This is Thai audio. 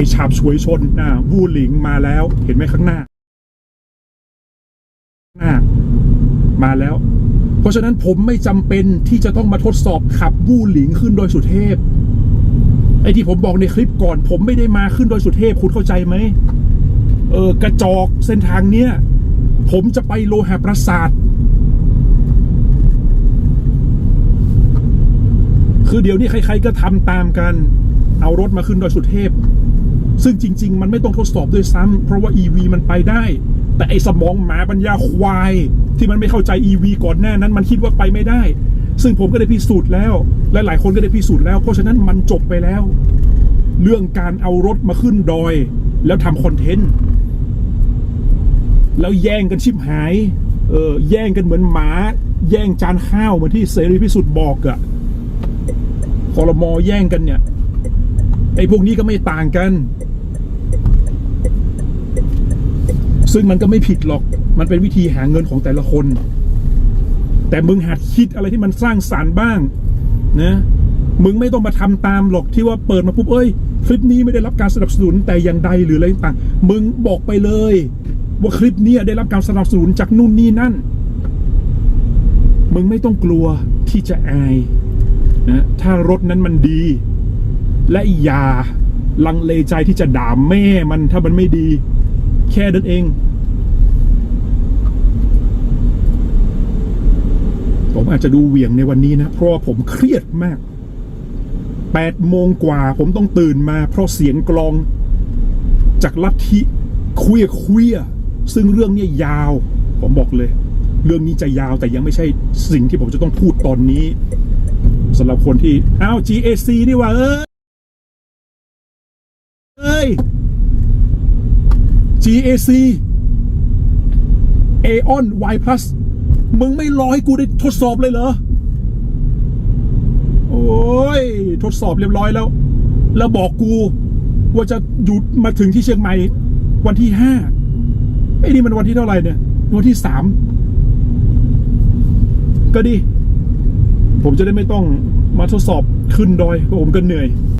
อ้ฉาบฉวยชนนะวูหลิงมาแล้ว เห็นไหมข้างหน้า หน้า มาแล้ว เพราะฉะนั้นผมไม่จำเป็นที่จะต้องมาทดสอบขับวูหลิงขึ้นโดยสุเทพไอ้ที่ผมบอกในคลิปก่อน ผมไม่ได้มาขึ้นโดยสุเทพคุณเข้าใจไหมเออกระจอกเส้นทางเนี้ยผมจะไปโลหะประสาท คือเดี๋ยวนี้ใคร ๆ ก็ทำตามกัน เอารถมาขึ้นโดยสุเทพ ซึ่งจริง ๆ มันไม่ต้องทดสอบด้วยซ้ำเพราะว่า EV มันไปได้ แต่ไอ้สมองหมาปัญญาควาย ที่มันไม่เข้าใจ EV ก่อนหน้านั้นมันคิดว่าไปไม่ได้ ซึ่งผมก็ได้พิสูจน์แล้ว และหลายคนก็ได้พิสูจน์แล้ว เพราะฉะนั้นมันจบไปแล้ว เรื่องการเอารถมาขึ้นดอย แล้วทำคอนเทนต์แล้วแย่งกันชิบหาย เออแย่งกันเหมือนหมา แย่งจานข้าวเหมือนที่เสรีพิสุทธิ์บอกอะคอรมอแย่งกันเนี่ยไอ้พวกนี้ก็ไม่ต่างกัน ซึ่งมันก็ไม่ผิดหรอก มันเป็นวิธีหาเงินของแต่ละคน แต่มึงหัดคิดอะไรที่มันสร้างสารรค์บ้างนะมึงไม่ต้องมาทำตามหรอกที่ว่าเปิดมาปุ๊บเอ้ยคลิปนี้ไม่ได้รับการสนับสนุนแต่อย่างใดหรืออะไรต่างมึงบอกไปเลย ว่าคลิปนี้ได้รับการสนับสนุนจากนู่นนี่นั่น มึงไม่ต้องกลัวที่จะอายนะถ้ารถนั้นมันดี และอย่าลังเลใจที่จะด่าแม่มันถ้ามันไม่ดี แค่นั้นเอง ผมอาจจะดูเหวี่ยงในวันนี้นะ เพราะผมเครียดมากแปดโมงกว่า ผมต้องตื่นมา เพราะเสียงกลอง จากลัทธิคุยคุยซึ่งเรื่องนี้ยาว ผมบอกเลย เรื่องนี้จะยาวแต่ยังไม่ใช่สิ่งที่ผมจะต้องพูดตอนนี้สำหรับคนที่ อ้าว GAC นี่ว่าเอ้ย GAC Aeon Y Plus มึงไม่รอให้กูได้ทดสอบเลยเหรอ โอ้ย ทดสอบเรียบร้อยแล้ว แล้วบอกกู ว่าจะหยุดมาถึงที่เชียงใหม่ วันที่ห้าไอ้นี่มันวันที่เท่าไหร่เนี่ย วันที่สามก็ดี ผมจะได้ไม่ต้องมาทดสอบขึ้นดอยผมก็เหนื่อย